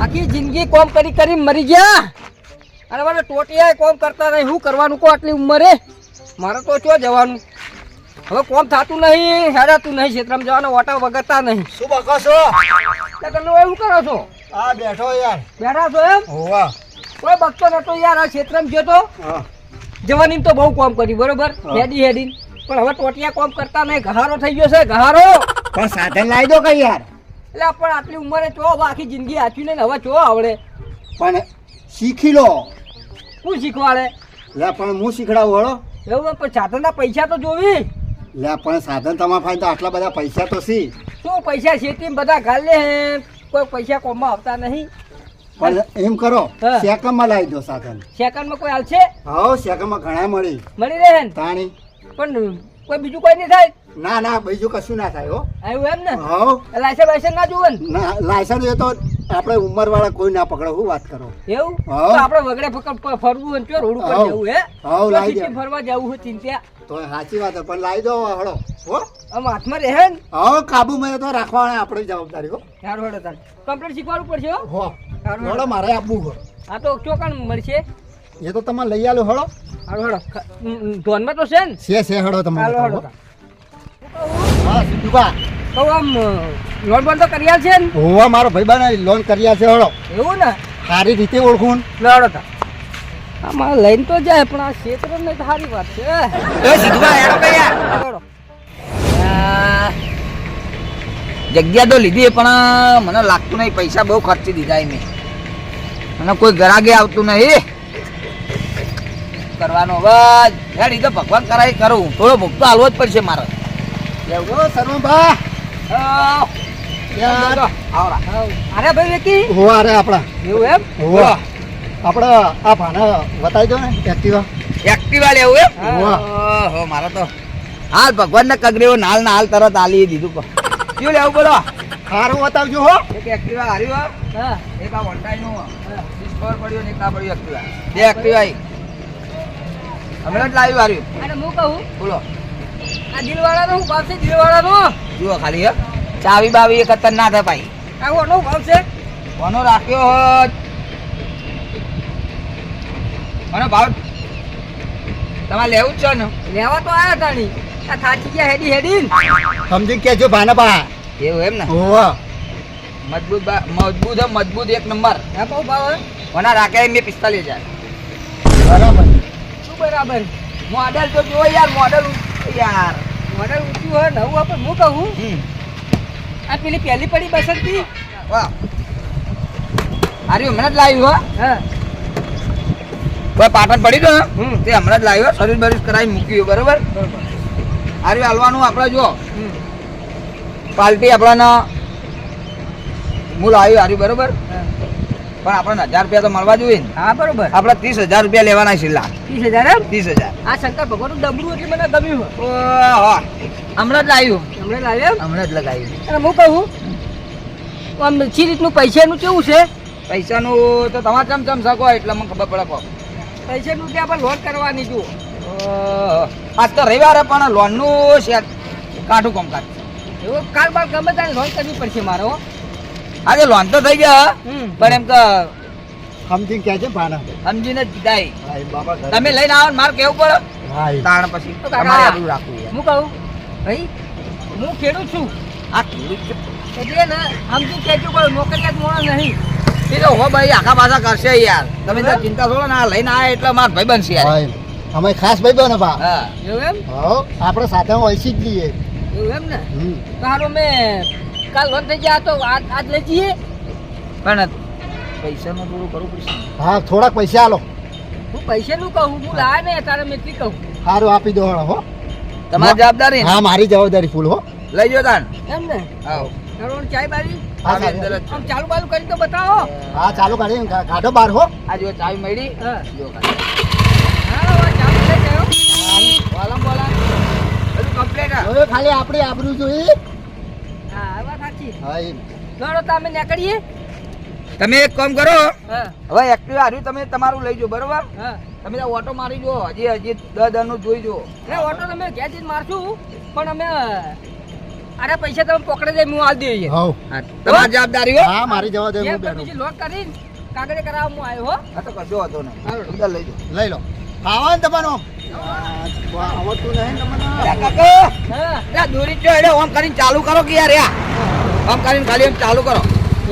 આખી જિંદગી કોમ કરી કરી મરી ગયા. અને મને ટોટિયા કોમ કરતા નહીં શું કરવાનું કો આટલી ઉંમરે? મારે તો ચો જવાનું? હવે કોમ થતું નહીં હેરાતું નહીં ક્ષેત્રમાં જવાનો ઓટા વગરતા નહીં. શું બકો છો? તમે એવું કરો છો? આ બેઠો યાર. બેઠા છો એમ? હોવા. કોઈ બકતો નતો યાર આ ક્ષેત્રમાં ગયો તો? હા. જવાની તો બહુ કોમ કરી બરોબર? હેડી હેડી પણ હવે ટોટિયા કોમ કરતા નહીં ગહારો થઈ ગયો છે ગહારો પણ સાધન લાવી દો કઈ યાર. એટલે પણ આટલી ઉંમરે ચો આખી જિંદગી આચી ને હવે ચો આવડે? પણ શીખી લો. શું શીખવાડે? લે પણ હું શીખડાવું હળો. એવું પણ સાધનના પૈસા તો જોવી. લે પણ સાધન તમારા પાસે તો આટલા બધા પૈસા તો સી શું પૈસા શેતી બધા ગાલે હે? કોઈ પૈસા કોમમાં આવતા નહીં. પણ એમ કરો. સેકન્ડમાં લાવી દો સાધન. સેકન્ડમાં કોઈ હાલ છે હા સેકન્ડમાં ઘણા મળી. મળી રહે ને? તાણી. પણ કોઈ બીજું કોઈ નહીં થાય? ના ના બીજું કશું ના થાય હો. આવ્યું એમ ને? હો. લાયસન્સ વાયસન્સ ના જોવે ના? લાયસન્સ એ તો આપણે ઉંમરવાળા કોઈ ના પકડે હું વાત કરો. એવું? તો આપણે વગડે ફરવું હોય ને તો રોડ ઉપર જવું હે? હો લાવી દે. ફરવા જવું હોય ચિંતા? તો સાચી વાત પણ લાવી દો હળો હો. આમ હાથમાં રહે ને? કાબુ કાબુમાં તો રાખવાના આપણી જવાબદારી હો. સારું હેડો તાર. કમ્પ્લીટ શીખવાડવું પડશે હો? હો. હળો મારે આપવું હો આ તો ચોકાણ મળશે. એ તો તમે લઈ આલો હળો. હળો હળો ધોનમાં તો છે ને? છે છે હળો તમે હાલો હળો હા સિદ્ધુભા. તો આમ લોન બોન તો કરી આલ છે ને? હોવા મારો ભાઈબાને લોન કર્યા છે હળો. એવું ને? સારી રીતે ઓળખું લડો તા. આમાં લઈને તો જાય પણ આ ક્ષેત્ર ને તો સારી વાત છે. એ સિદ્ધુભાઈ હેડો કયા હળો જગ્યા તો લીધી પણ મને લાગતું નહીં પૈસા બહુ ખર્ચી દીધા એ મેં. મને કોઈ ગરાગે આવતું નહીં કરવાનો અવાજ હેડ ઈ તો ભગવાન કરાય કરું થોડો ભૂખ તો હાલવો જ પડશે મારે. એવું યાર. હાવ. અરે ભાઈ વેકી. હો અરે આપણા. એવું એમ? હો. આપણે આ ભાના બતાવી દો ને એક્ટિવા એક્ટિવા લેવું એમ? હા. મારે તો હાલ ભગવાન ને કગરેવો નાલ ના હાલ તરત આલી દીધું કો કયું લેવું બોલો? સારું બતાવજો હો. એક એક્ટિવા હાર્યું હા. એક આ વંટાઈ નું પડ્યો ને એક આ પડ્યું એક્ટિવા બે એક્ટિવા આવી હમણાં જ લાવી વાર્યું અને હું કહું બોલો. આ દિલવાળાનો શું ભાવ છે દિલવાળાનો જુઓ ખાલી હે. ચાવી બાવી એ ના થાય ભાઈ. આ ભાવ છે કોનો રાખ્યો હોત. કોનો ભાવ તમારે લેવું જ છે ને લેવા તો આયા તાણી. આ થાચી ગયા હેડી હેડી સમજી કેજો ભાના બા એવું એમ ને? હોવા મજબૂત મજબૂત હે મજબૂત એક નંબર. હે બહુ ભાવ હે? કોના રાખ્યા મેં પિસ્તાલીસ હજાર. બરાબર. બરાબર. મોડેલ તો જો યાર મોડેલ યાર મોડલ ઊંચું હોય નવું હોય પણ હું કહું આ પેલી પહેલી પડી બસંતી વાહ. હાર્યું હમણાં જ લાવ્યું હો. હા. પાટણ પડી ગયો. તે હમણાં જ લાવ્યો સર્વિસ બર્વિસ કરાવી મૂક્યું બરોબર? બરોબર. હાર્યું હાલવાનું આપણે જો હમ. આપણાના મૂળ આવ્યું હાર્યું બરોબર. પણ આપણને હજાર રૂપિયા તો મળવા જોઈએ ને. હા બરોબર. આપણે ત્રીસ હજાર રૂપિયા લેવાના છે લા ત્રીસ હજાર એમ? ત્રીસ હજાર. આ શંકર ભગવાનનું ડબલું એટલે મને ગમ્યું હમણાં જ લાવ્યું. હમણાં લાવ્યો હમણાં જ લગાવ્યું. અને હું કહું? આમ છી રીતનું પૈસાનું કેવું છે? પૈસાનું તો તમારે ચમ ચમ શકો એટલે મને ખબર પડે કહો પૈસાનું ત્યાં આપણે લોન કરવાની જુઓ. આજ તો રવિવારે પણ લોનનું શેર કાઠું કામકાજ એવું કાલ બાર ગમે ત્યારે લોન કરવી પડશે મારે. આજે લોન તો થઈ ગયા પણ એમ કે સમજી છે ભાના સમજીને જાય. તમે લઈને આવો મારે કેવું પડે? તાણ પછી. તમારે રાખવું હું કહું? ભાઈ હું ખેડૂત છું. આ. એટલે ને સમજી કહેજો કોઈ નોકરિયાત મોણસ નહીં. એ તો હો ભાઈ આખા પાછા કરશે યાર. તમે તો ચિંતા છોડો ને આ લઈને આવે એટલે માર ભાઈ બનશે યાર. અમે ખાસ ભાઈ બનો બા. હા. એવું એમ? આપણે સાથે ઓછી જ લઈએ. એવું એમ ને. મેં કાલ લોન થઈ ગયા તો આજ આજ લઈ જઈએ. પણ પૈસાનું થોડું કરવું પડશે હા થોડાક પૈસા આલો. હું પૈસાનું કહું હું લાવે ને તારે મેટલી કહું. સારું આપી દો હો. તમારી જવાબદારી હા મારી જવાબદારી ફૂલ હો. લઈ જાઓ તાન. એમ ને? આવો. કરોણ ચાય બારી? આમ ચાલુ બાલુ કરી તો બતાવો. હા ચાલુ કાઢી કાઢો બાર હો. આ જો ચાવી મળી. હા. જો હવે ચાલુ થઈ ગયો. બોલામ બોલામ બધું કમ્પ્લીટ હવે ખાલી આપણી આબરૂ જોઈએ હા નીકળીએ. તમે એક કામ કરો. હવે એક્ટિવા આવ્યું તમે તમારું લઈ જાઓ બરોબર? તમે ઓટો મારી જો હજી હજી દસ દસનું જોઈ જુઓ ઓટો તમે ઘેર જઈને મારશું પણ અમે અરે પૈસા તમે પકડે દે હું આલ દઈએ હા, તમારી જવાબદારી હો. હા મારી જવા દે હું બેઠો. પછી લોક કરીને કાગળે કરાવ હું આવ્યો હો. હા તો કશો હતો ને અંદર લઈ જાઓ. લઈ લો. ખાવા ને તમારો? આવડતું નહીં તમને. કાકા હા દોરી જો એટલે ઓમ કરીને ચાલુ કરો કે યાર યા. ઓમ કરીને ખાલી એમ ચાલુ કરો.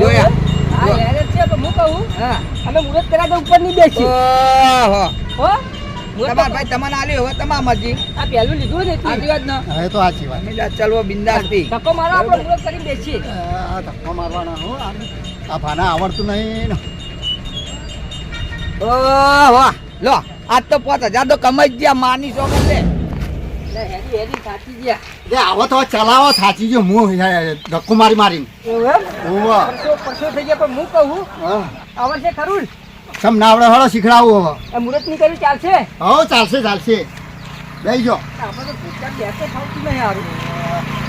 જો. યાર હા હેરે છે તો હું કહું હા. અમે મુહૂર્ત કર્યા તો ઉપર નહીં બેસી હો? તમાર ભાઈ તમને આલ્યો હવે તમામ મરજી. આ પહેલું લીધું ને. આજી વાત ન. હવે તો સાચી વાત. અમે જા ચાલવો બિંદાસથી. ધક્કો મારો આપણે મુહૂર્ત કરીને બેસીએ. આ ધક્કો મારવાના હો. આ આ ભાના આવડતું નહીં. ને વાહ લો આજ તો પાંચ હજાર તો કમાઈ જ ગયા માની. કે આવો તો ચલાવો થાચી ગયો હું ધક્કો મારી પરસો થઈ ગયા પણ હું કહું હા. આવડશે ખરું ને? સમ ના આવડે હળો શીખડાવું હવે. આ મુહૂર્ત નહીં કર્યું ચાલશે? હો ચાલશે ચાલશે. લઈ જો.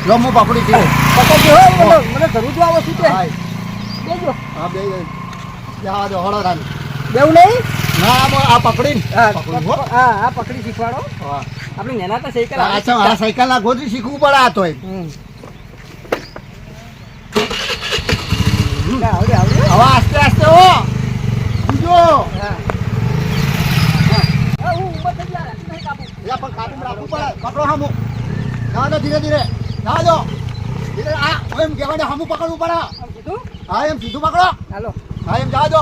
લો હું પકડી દઉં પકડજો હો. મને જરૂર જો આવો શું બેજો. હા બે જવા દો હળો રાની. બેવું નહીં? ના આ આ પકડું હો. હા હા પકડી શીખવાડો. હા. આપણે નેના તો સાયકલ આ છો આ સાયકલ ના ગોદરી શીખવું પડે આ તોય. હમ. આવડે આવડે. હવે આસ્તે આસ્તે હો. બીજો. હા. હા થઈ ગયા નહીં કાપું પણ કાબુ રાખવું પડે. પકડો હામું. ના ધીરે ધીરે. જવા દો ધીરે આ એમ કહેવાય હામું પકડવું પડે. આમ હા એમ સીધું પકડો. હાલો. હા એમ જવા દો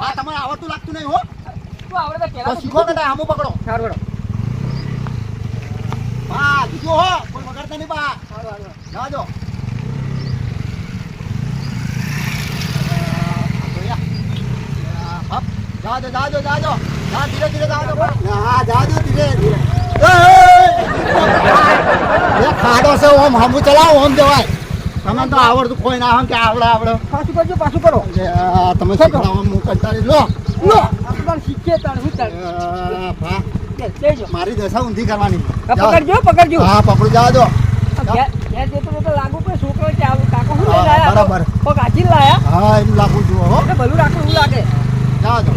હા તમારે આવડતું લાગતું નહીં હો. શીખો કે પકડો. સારું હો કોઈ નહીં બા. ધીરે ધીરે દો હા જવા ધીરે ધીરે. એ, એ, એ. ખાડો છે ઓમ હમુ ચલાવો ઓમ દેવાય તમે તો આવડતું કોઈ ના કે આવડે આવડે. પાછું કરજો પાછું કરો. તમે શું શીખડાવો હું કંટાળી લો. લો આપણે શીખીએ તાણ હું તાણ મારી દશા ઊંધી કરવાની. પકડજો પકડજો. હા પકડું જવા દો લાગુ કે છોકરો કે આવું કાકો હા, લઈ લાયા? બરાબર. હાચી લાયા? હા એમ લાગુ જુઓ હો. ભલું રાખું એવું લાગે. જવા દો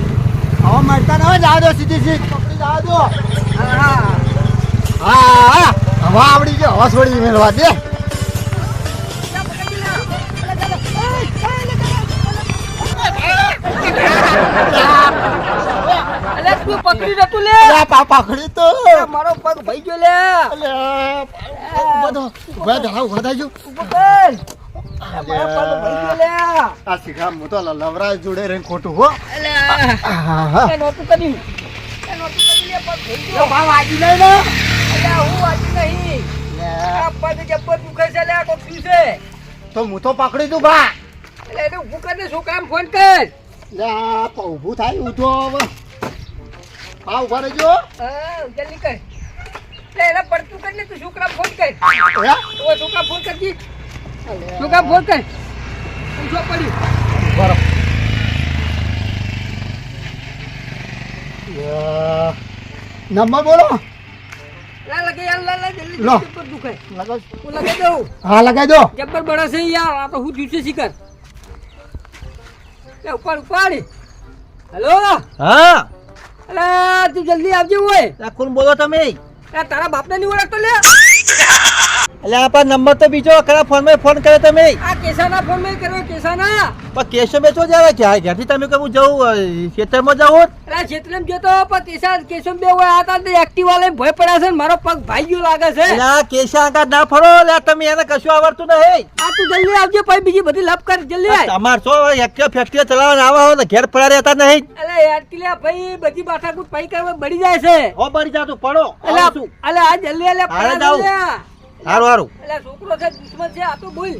હવે મળતા ના જવા દો સીધી સીધી. પકડી જવા દો હા હા. હા હવે આવડી ગયો હવે છોડી મેળવા દે. અલે પકડી નતું લે અલ્યા, પા પકડી તો મારો પગ ભાઈ ગયો લે મારો પગ ભાઈ ગયો લે આ શીખા હું લવરાજ જોડે રહીને ખોટું હો અલે હા, હા. નહોતું કર્યું નહોતું કર્યું નહીં અલે હું વાંચી નહીં પગ જબ્બર દુખે છે લે આ છે તો હું તો પકડી દઉં ભા એટલે એનું ઊભું કરીને કામ ફોન કર પ- ઊભું થાય ઉઠો હવે. હા ઊભા રહેજો. જલ્દી કર એટલે પડતું કરીને તું છોકરાને ફોન કર? તો છોકરા ફોન કરજી. છોકરા ફોન કર. ઊભા રહો. યા, નંબર બોલો. લા લગે યાર લા લા જલ્દી લો. જલ્દી પર દુખે લગાવ. હું લગે દઉં. હા લગાવી દો. જબ્બર બળે છે યાર આ તો હું જ્યુસે શીખર લે ઉપર ઉપર હેલો? હા. અલે તું જલ્દી આવજે ઓય. કોણ બોલો તમે? તારા બાપને નહીં ઓળખતો લે એટલે આપણા નંબર તો બીજો ખરા ફોનમાં ફોન કર્યો તમે. આ કેસાના ફોનમાં કર્યો કેસાના. પણ કેશો બેચો જ આવે ક્યાં ઘેરથી તમે કહું જવું અ, ખેતરમાં જવું અલા ક્ષેત્રમાં જતો પણ કેસા કેશવ બે હોય આ તો એક્ટિવા લઈને ભય પડ્યા છે મારો પગ ભાઈ ગયો લાગે છે. એટલે કેશા આગળ ના ફરો એટલે તમે એને કશું આવડતું નહીં. આ તું જલ્દી આવજો પછી બીજી બધી લપ કર જલ્દી આય. તમાર છો એક્ટિવા ફેક્ટરી ચલાવવા આવા હો તો ઘેર પડ્યા રહેતા નહીં. એટલે કિલ્યા ભાઈ બધી માથાકૂટ પૈ કરવા બળી જાય છે. હો બળી જાતું પડો. એટલે છું. આ જલ્દી એટલે પડ્યા જાઉં. હારું હારું. એટલે છોકરો છે દુશ્મન છે આ તો બોલ.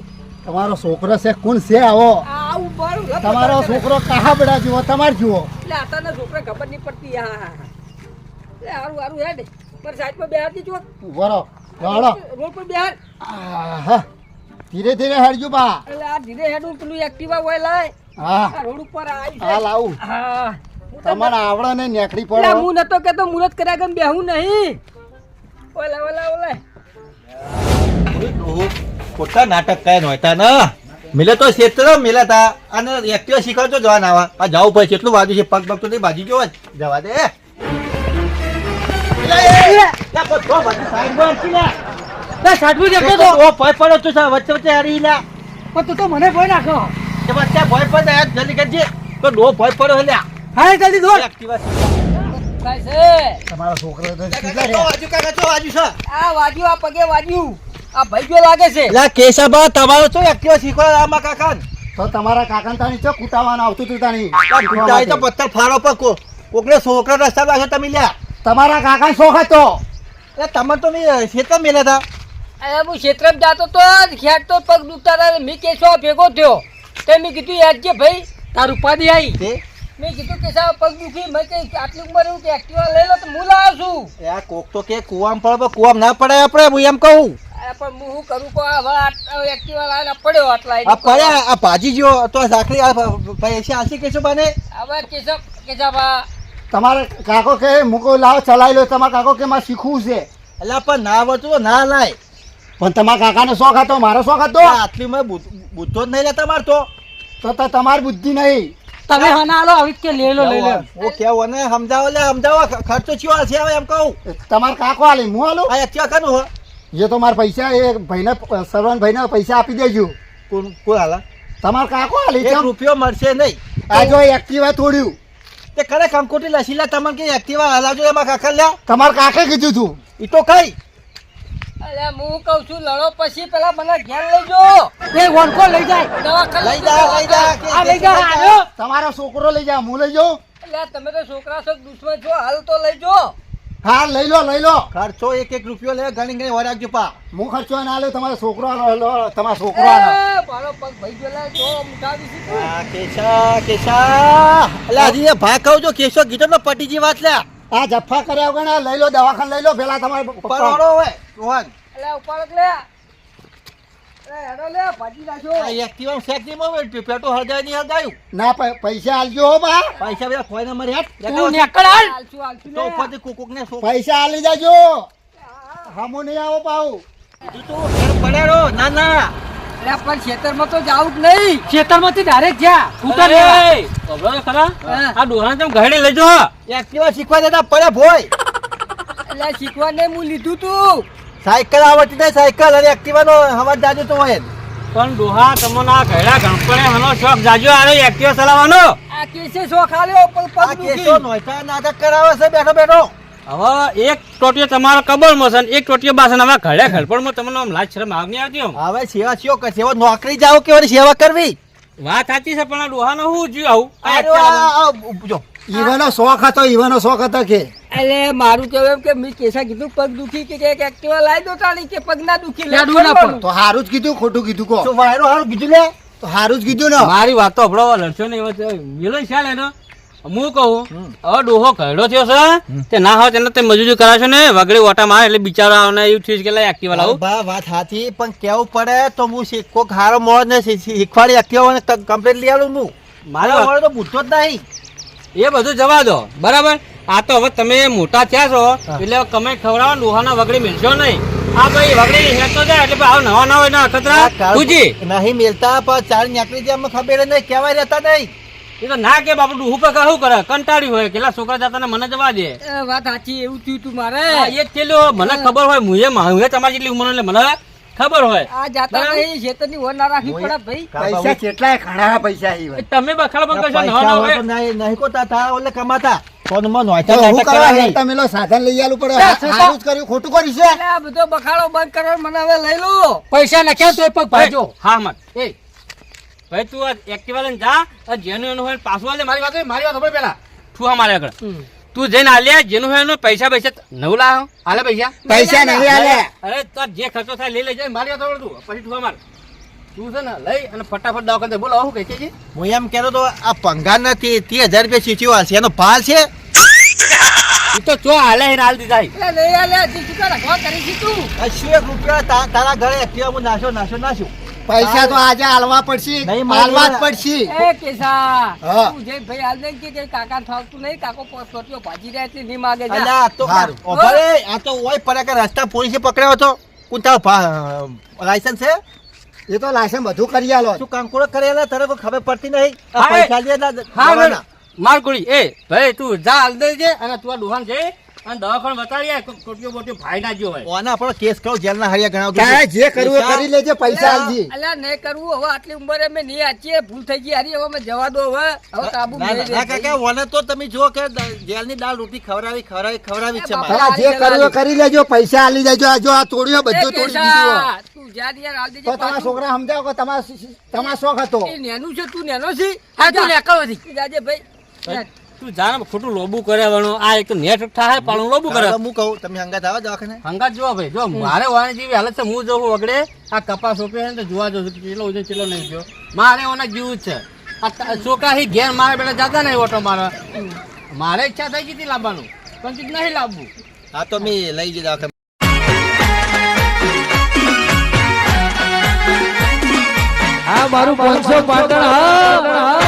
તમારો છોકરો છે કોણ છે આવો? આ આવું મારું તમારો છોકરો કાહા બડા જુઓ તમારે જુઓ. એટલે આતાના છોકરા ખબર નહીં પડતી હા હા હા. એટલે હારું હારું હેડ. પર સાઈડ પર બેહાર દીજો. બરો હાલો. રોડ પર બેહાર આહા. ધીરે ધીરે હેડજો બા. એટલે આ ધીરે હેડું પેલું એક્ટિવા હોય લાય. હા. રોડ ઉપર આવી હા લાવું હા. હું તમારે આવડે ને નેકડી પડો. હું નતો કેતો મુરત કર્યા ગમ બેહું નહીં. ઓલા ઓલા ઓલા. ખોટા નાટક કયા નહોતા ને. મિલે તો ક્ષેત્ર મિલે તા. અને એક્ટિવા શીખવજો જવાના આવા. આ જવું પડે કેટલું વાગ્યું છે? પગ પગ તો નહીં બાજી જવા જવા દે. ના. તમારો છોકરો વાજુ કાકા વાજુ છે. આ વાજ્યું આ પગે વાજ્યું આ ભાઈ જો લાગે છે. લા કેશાબા તમારો ચો એક્ટિવા શીખવા આમાં કાકા તો તમારા કાકા તાણી ચો કૂટાવાનું આવતું તું તાણી. કુટાઈ તો પથ્થર ફાડો પર કો કોકને છોકરા રસ્તા લાગે તમે લ્યા. તમારા કાકા શોખ હતો. એ તમે તો મેં શેતા મેલ્યા હતા. અરે હું ક્ષેત્રમાં જાતો તો ખેડ તો પગ દુખતા હતા. મેં કેશવા ભેગો થયો. તે મેં કીધું યાદ છે ભાઈ તારું ઉપાધિ આવી મેં કીધું કે સાહેબ પગ દુખી. મેં કઈ આટલી ઉંમર એવું કે એક્ટિવા લઈ લો તો હું લાવું છું. કોક તો કે કુવામ પડે કુવામ ના પડે આપણે હું એમ કહું. પણ હું શું કરું? કો હવે એક્ટિવા લાવીને પડ્યો આટલા આ પડ્યા આ ભાજી ગયો તો આ પૈસા આસી કેશો બાને હવે કેશવ કેશવભા તમારે કાકો કે મૂકો લાવો ચલાવી લો તમારા કાકો કે મારે શીખવું છે? એટલે પણ ના આવડતું ના લાય. પણ તમારા કાકાનો શોખ હતો મારો શોખ હતો? આટલી મેં બુદ્ધો જ નહીં લેતા મારતો તો. તો તમારી બુદ્ધિ નહીં. તમે હના આલો આવી કે લઈ લો લઈ લો. હું કેવું ને સમજાવો લે સમજાવો ખર્ચો ચિયો છે હવે એમ કહું. તમાર કાકો આલે હું આલું? આ એક્ટિવા કાનું હો? એ તો મારા પૈસા એ ભાઈને સરવણ ભાઈને પૈસા આપી દેજો. કોણ કોણ હાલા તમારે કાકો હાલી એક રૂપિયો મળશે નહીં. આ જો એક્ટિવા તોડ્યું. તે ખરે કંકોટી લસી લે તમને કે એક્ટિવા હલાવજો એમાં કાકા લ્યા તમારે કાકે કીધું તું. ઈ તો કઈ? અરે હું કહું છું લડો પછી પેલા મને ઘેર લેજો એ વણકો લઈ જાય. દવાખાને લઈ જા લઈ જા આ લઈ જા. તમારો છોકરો લઈ જા હું લઈ જાઉં. એટલે તમે તો છોકરા છો દુશ્મન છો હાલ તો લઈ જો હા લઈ લો લઈ લો. ખર્ચો એક એક રૂપિયો લે ઘણી ઘણી વાર રાખજો પા. હું ખર્ચો ના લે તમારો છોકરો આલો, લો તમારો છોકરો. મારો પગ ભાઈ જો કેશા કેશા. એટલે હજી ભાગ કહું છો કેશો ગીતો નો પટીજી વાત લે. આ જફ્ફા કર્યા વગર ના લઈ લો દવાખાને લઈ લો પેલા તમારે પરવાળો હોય રોહન એટલે ઉપાડક લે એ હેડો લે ભાજી નાખ્યો આ એક્ટિવા શેક ની પૈસા આલજો બા. પૈસા બધા ખોઈ ને હેઠ કુકુક ને પૈસા આલી જાજો. હમો નહીં આવો પાઉ. તું ઘેર ના ના. એટલે પણ ખેતરમાં તો જાવું જ નહીં. ખેતરમાંથી ડાયરેક્ટ જ્યાં ઉતર ખરા. આ ડોહાને તમે ઘરે લેજો એક્ટિવા શીખવા દેતા પડે ભોય. એટલે શીખવા નહીં હું લીધું તું. સાયકલ આવડતી નહીં સાયકલ અને એક્ટિવા નો હવા જાજો તો હોય પણ ડોહા તમને આ ઘડા ગણપણે હનો શોખ જાજો આરે એક્ટિવા ચલાવવાનો? આ કેસે શોખ આલ્યો? પણ આ પગ કેસો નોતા નાટક કરાવે છે બેઠો બેઠો. હવે એક ટોટીઓ તમારો કબરમાં છે ને એક ટોટીઓ બાસન હવે ઘડે ઘડપણમાં તમને આમ લાજ શરમ આવ નહીં આવતી હવે સેવા ચિયો કરશે સેવા નોકરી જાવ કે સેવા કરવી? વાત સાચી છે પણ આ ડોહાનો હું જોયું આવું. ઈવાનો શોખ હતો ઈવાનો શોખ હતો કે. એટલે મારું કેવું એમ કે મેં કેસા કીધું પગ દુખી કે એક એક્ટિવા લાવી દો તાળી કે પગ ના દુખી લે તો હારું જ કીધું ખોટું કીધું કો તો વાયરો હારું કીધું લે તો હારું જ કીધું ને. મારી વાત તો હભળો લડશો ને હવે મિલો ચાલે ને એનો. હું કહું. હવે ડોહો ઘરડો થયો છે તે ના હોય તેને તે મજૂરી કરાવશો ને વગડી ઓટા મારે એટલે બિચારો આવને એવું થયું કે એક્ટિવા લાવું. બા વાત સાચી પણ કેવું પડે તો હું શીખ- કોક હારો મોડ ને શીખવાડી એક્ટિવા કમ્પ્લીટ લઈ આવું હું. મારે મારો વાળો તો પૂછતો જ નહીં. એ બધું જવા દો બરાબર? આ તો હવે તમે મોટા થયા છો એટલે કમાઈ ખવડાવો ડોહાના વગડી મિલશો નહીં. આ ભાઈ વગડી હેતો જાય એટલે આવ નવા નવા એના અખતરા તુજી નહીં મિલતા પણ ચાર નીકળી જાય ખબર નહીં કહેવાય રહેતા નહીં. એ તો ના કે બાપુ ડોહું પર શું કરે? કંટાળી હોય કેટલા છોકરા જતા ને મને જવા દે. વાત સાચી એવું થયું તું મારે. એ જ મને ખબર હોય હું એ તમારી જેટલી ઉંમર એટલે મને ખબર હોય. આ જાતા. નહીં ખેતરની ઓર ના રાખી પડે ભાઈ. પૈસા કેટલાય ઘણા પૈસા હી તમે બખાડો બંગ કરશો નવા હોય. નહીં નહીં કોતા તારા ઓલે કમાતા. ફોનમાં નોયતા તો હું કરવા હે તમે લો સાધન લઈ આલું પડે. હારું જ કર્યું ખોટું કરી છે. આ બધો બખાડો બંધ કરો મને હવે લઈ લો. પૈસા નાખ્યા તો પગ ભાજો. હા મત એ ભાઈ તું એક્ટિવા લઈને જા જેનું એનું હોય પાછું આલે. મારી વાત મારી વાત હોય પેલા. ઠુહા મારે આગળ. તું જઈને આલ્યા જેનું હોય એનો પૈસા પૈસા નવ લાવ. આલે પૈસા. પૈસા નહીં આલે. અરે તાર જે ખર્ચો થાય લઈ લેજે મારી તો તું. પછી તું માર તું છે ને લઈ અને ફટાફટ દવાખાને જઈ. બોલો શું કહે છે? હું એમ કહેતો તો આ પંગા નથી ત્રીસ હજાર રૂપિયા સીચ્યો હશે એનો ભાલ છે? ઈ તો ચો હાલે એને હાલ દીધા એટલે લઈ આલે હજી શું કરી તું? રૂપિયા તારા ઘરે કેવું નાશો નાશો નાશું પૈસા તો આજે હાલવા પડશે હાલવા જ પડશે. એ કેસા તું જે ભાઈ હાલ દે કે કાકા થાવતું નહીં કાકો પોસ્ટો ભાજી રહ્યા એટલે નહીં માગે જા. અલ્યા, આ તો ઓભરે આ તો ઓય પડે કે રસ્તા પોલીસે પકડ્યો હતો. કોણ તારો ભા- લાયસન્સ છે? એ તો લાયસન્સ બધું કરી આલો. તું કાંકુડો કરેલા તને કોઈ ખબર પડતી નહીં? પૈસા લે ના હા માર ગોળી. એ ભાઈ તું જા હાલ દેજે અને તું આ દુકાન જઈ. અને દવાખાને બતાડી આય, કોઈ બોટીઓ ભાઈ ના જ્યો હોય. ઓના આપણો કેસ કરો હરિયા જે કરવું કરી લેજે પૈસા આલજી અલ્યા નહીં કરવું હવે આટલી ઉંમરે મેં નહીં આચીએ ભૂલ થઈ ગઈ હારી હવે મેં જવા દો હવે હવે કાબુ ના, ના, કાકા, ઓને તો તમે જો કે જેલની દાળ રોટી ખવડાવી ખવડાવી ખવડાવી છે મારે. જે કરવું કરી લેજો પૈસા આલી દેજો આ જો આ તોડ્યો બધું તોડી દીધું તું જ્યાં ત્યાં હાલ દેજે તો તમારા છોકરા સમજાવો કે તમારા તમારો શોખ હતો? એ નેનું છે તું નેનો છે હા, તું નેકળો હતી. જાજે ભાઈ. તું જાણે ખોટું લોબુ કરે વણો. આ એક નેટ થાય પાણું લોબુ કરે. હું કહું તમે હંગાત આવો દવાખાને? હંગાત જોવા ભાઈ જો મારે વાણી જેવી હાલત છે હું જોઉં વગડે. આ કપાસ રોપે ને જોવા જઉં છું કે કેટલો ઉજન કેટલો નહીં ગયો. મારે ઓના જેવું છે. આ છોકરા હી ઘેર મારે બેટા જતા નહીં ઓટો મારે મારે ઈચ્છા થઈ ગઈ હતી લાવવાનું પણ કીધું નહીં લાવવું. હા તો મેં લઈ જઈ દવાખાને. હા મારું પાંચસો પાટણ હા